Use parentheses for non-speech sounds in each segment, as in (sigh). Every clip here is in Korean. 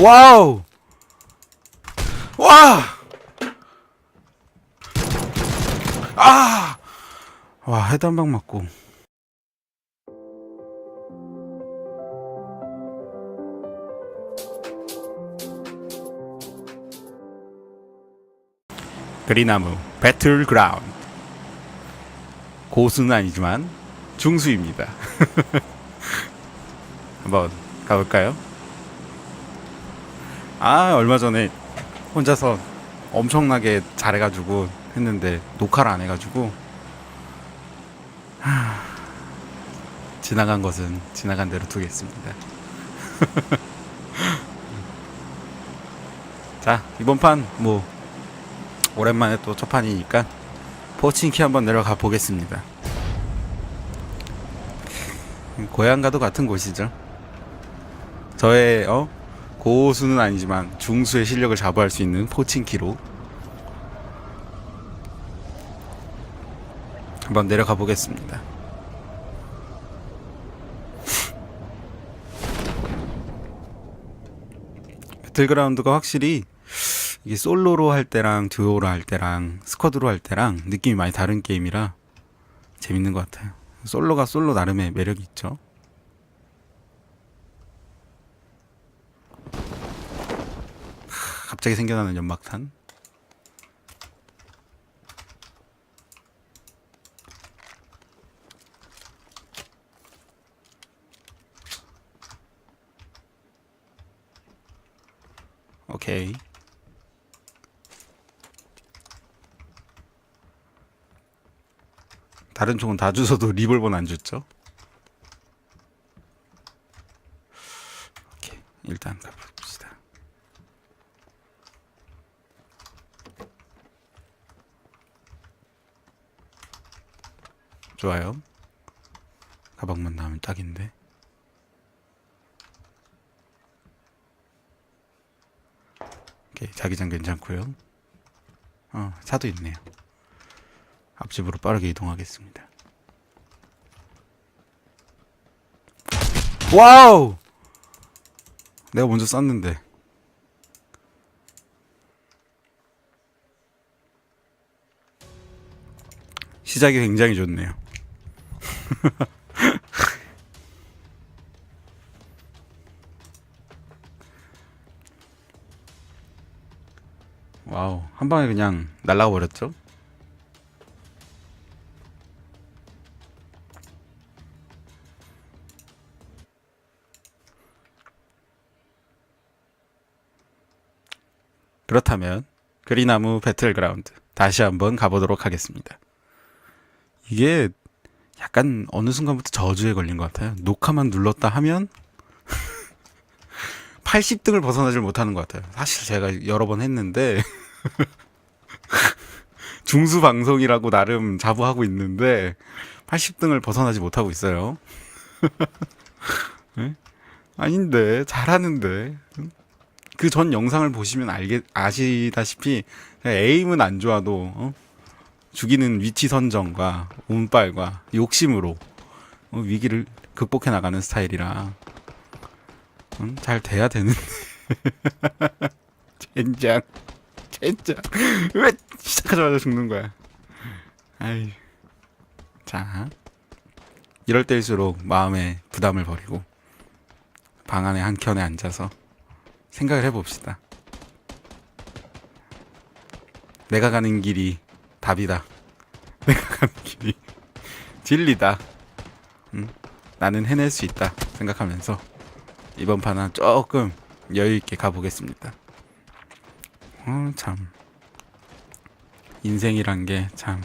와우! 와! 아! 와, 헤드 한 방 맞고. 그리나무 배틀그라운드 고수는 아니지만 중수입니다. (laughs) 한번 가볼까요? 아 얼마 전에 혼자서 엄청나게 잘해가지고 했는데 녹화를 안 해가지고 하, 지나간 것은 지나간 대로 두겠습니다. (laughs) 자 이번 판 뭐 오랜만에 또 첫 판이니까 포칭키 한번 내려가 보겠습니다. 고향과도 같은 곳이죠. 저의 어 고수는 아니지만 중수의 실력을 자부할 수 있는 포칭키로 한번 내려가 보겠습니다. (laughs) 배틀그라운드가 확실히 이게 솔로로 할 때랑 듀오로 할 때랑 스쿼드로 할 때랑 느낌이 많이 다른 게임이라 재밌는 것 같아요. 솔로가 솔로 나름의 매력이 있죠. 갑자기 생겨나는 연막탄. 오케이. 다른 총은 다 주워도 (laughs) 리볼버는 안 줬죠? 오케이. 일단 가봅시다. 좋아요. 가방만 나오면 딱인데. 오케이, 자기장 괜찮고요. 어, 차도 있네요. 앞집으로 빠르게 이동하겠습니다. 와우! 내가 먼저 쐈는데. 시작이 굉장히 좋네요. (laughs) 와우, 한 방에 그냥 날라가 버렸죠? 그렇다면 그리나무 배틀그라운드 다시 한번 가보도록 하겠습니다. 이게 약간 어느 순간부터 저주에 걸린 것 같아요. 녹화만 눌렀다 하면 (laughs) 80등을 벗어나질 못하는 것 같아요. 사실 제가 여러 번 했는데 (laughs) 중수 방송이라고 나름 자부하고 있는데 80등을 벗어나지 못하고 있어요. (laughs) 네? 아닌데 잘하는데 그 전 영상을 보시면 알게 아시다시피 에임은 안 좋아도 어? 죽이는 위치 선정과 운빨과 욕심으로 어, 위기를 극복해 나가는 스타일이라. 음, 잘 돼야 되는데. (laughs) 젠장. 젠장. 왜 시작하자마자 죽는 거야? 아이 자. 이럴 때일수록 마음에 부담을 버리고 방 안에 한 켠에 앉아서 생각을 해봅시다. 내가 가는 길이 답이다. (laughs) 내가 가는 길이 진리다. 응? 나는 해낼 수 있다. 생각하면서 이번 판은 조금 여유 있게 가보겠습니다. 어, 참. 인생이란 게 참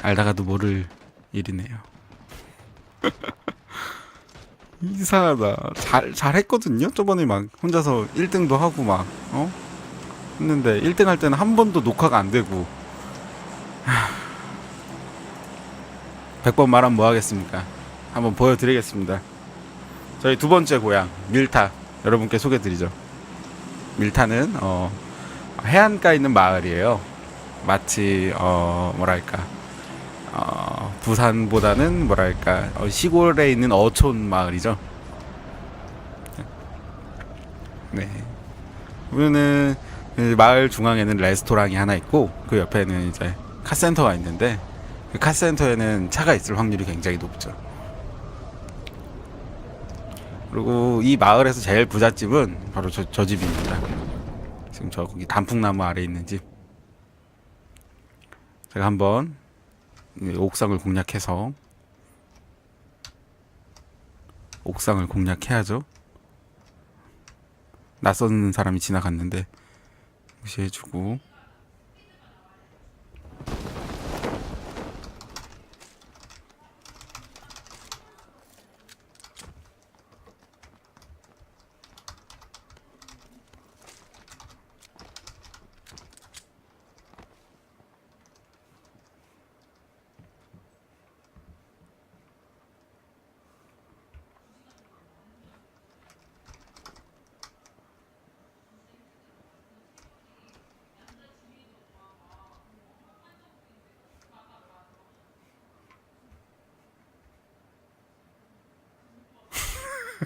알다가도 모를 일이네요. (laughs) 이상하다. 잘, 잘했거든요? 저번에 막 혼자서 1등도 하고 막, 어? 했는데 1등 할 때는 한 번도 녹화가 안 되고. 100번 말하면 뭐 하겠습니까? 한번 보여드리겠습니다. 저희 두 번째 고향, 밀타. 여러분께 소개드리죠. 밀타는, 어, 해안가에 있는 마을이에요. 마치, 어, 뭐랄까. 어, 부산보다는 뭐랄까 어, 시골에 있는 어촌 마을이죠. 네, 보면은 그 마을 중앙에는 레스토랑이 하나 있고 그 옆에는 이제 카센터가 있는데 그 카센터에는 차가 있을 확률이 굉장히 높죠. 그리고 이 마을에서 제일 부잣집은 바로 저, 저 집입니다. 지금 저 거기 단풍나무 아래 있는 집. 제가 한번 이 옥상을 공략해서 옥상을 공략해야죠. 낯선 사람이 지나갔는데 무시해주고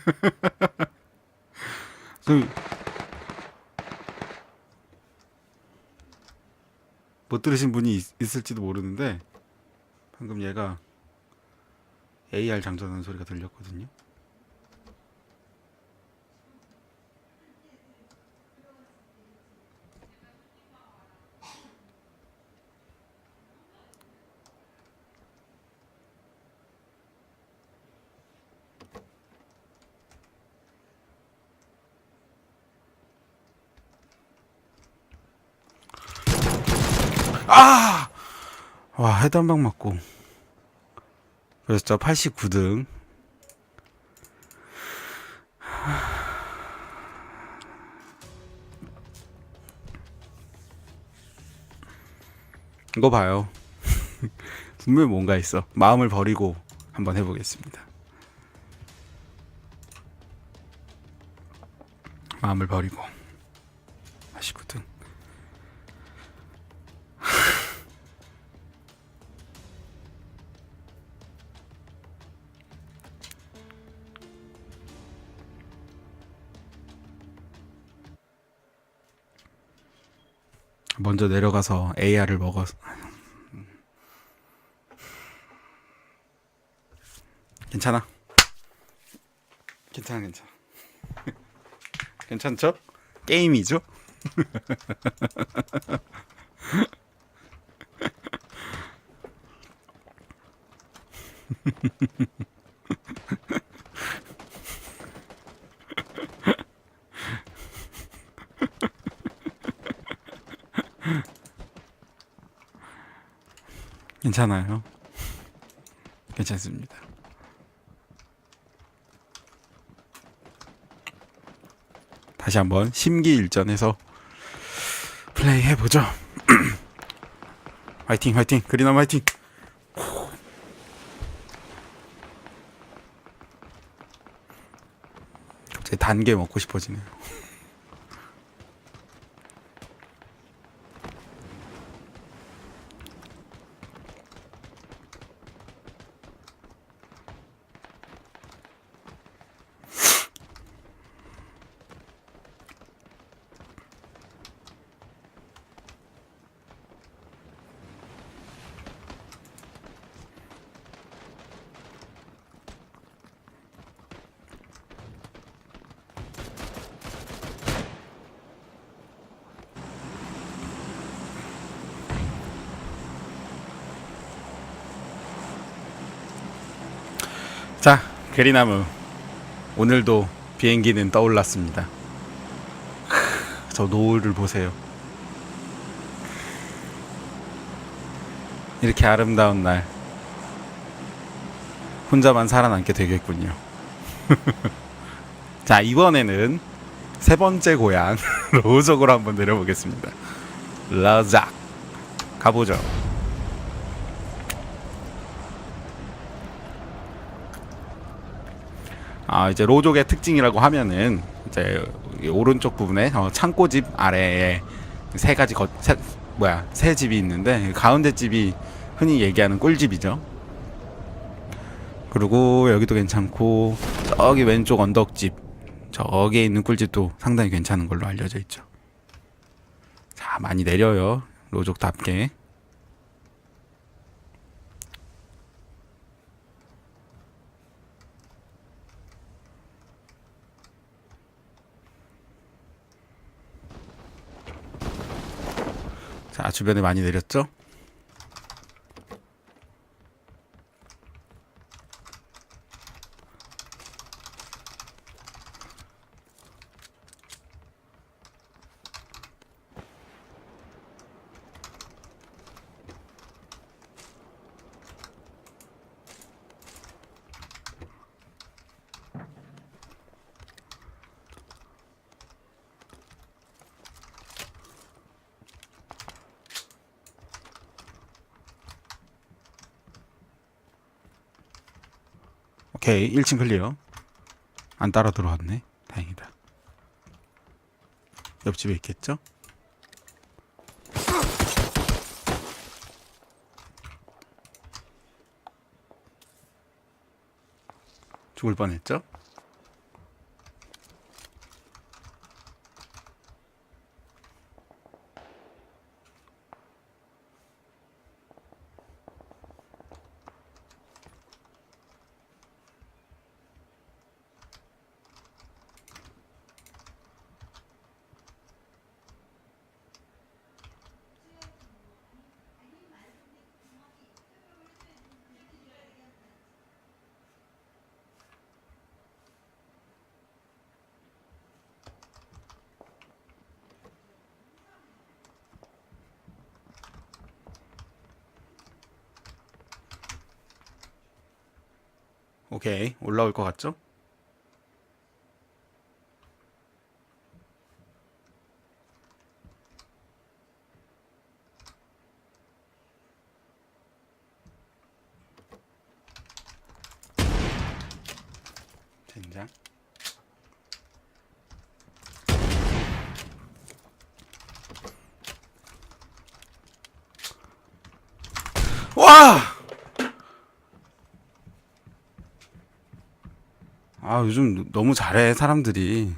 (laughs) 그, 못 들으신 분이 있, 있을지도 모르는데 방금 얘가 AR 장전하는 소리가 들렸거든요. 아! 와, 헤드 한방 맞고. 그래서 저 89등. 이거 봐요. (laughs) 분명히 뭔가 있어. 마음을 버리고 한번 해보겠습니다. 마음을 버리고. 먼저 내려가서 AR을 먹어서 괜찮아 괜찮아 괜찮아 (laughs) 괜찮죠? 게임이죠? (laughs) 괜찮아요? 괜찮습니다. 다시 한번 심기일전해서 플레이 해보죠. (clears throat) 화이팅 화이팅. 그리남 화이팅. 갑자기 단계 먹고 싶어지네요 자, 게리나무. 오늘도 비행기는 떠올랐습니다. 크, 저 노을을 보세요. 이렇게 아름다운 날. 혼자만 살아남게 되겠군요. (laughs) 자, 이번에는 세 번째 고향 (laughs) 로족으로 한번 내려보겠습니다. 라작. 가보죠. 아 이제 로족의 특징이라고 하면은 이제 이 오른쪽 부분에 어, 창고집 아래에 세 가지 거, 세, 뭐야 세 집이 있는데 가운데 집이 흔히 얘기하는 꿀집이죠. 그리고 여기도 괜찮고 저기 왼쪽 언덕집 저기에 있는 꿀집도 상당히 괜찮은 걸로 알려져 있죠. 자, 많이 내려요. 로족답게. 자, 주변에 많이 내렸죠? 오케이, 1층 클리어. 안 따라 들어왔네. 다행이다. 옆집에 있겠죠? 죽을 뻔했죠? 오케이, 올라올 것 같죠? 와! 아, 요즘 너무 잘해, 사람들이.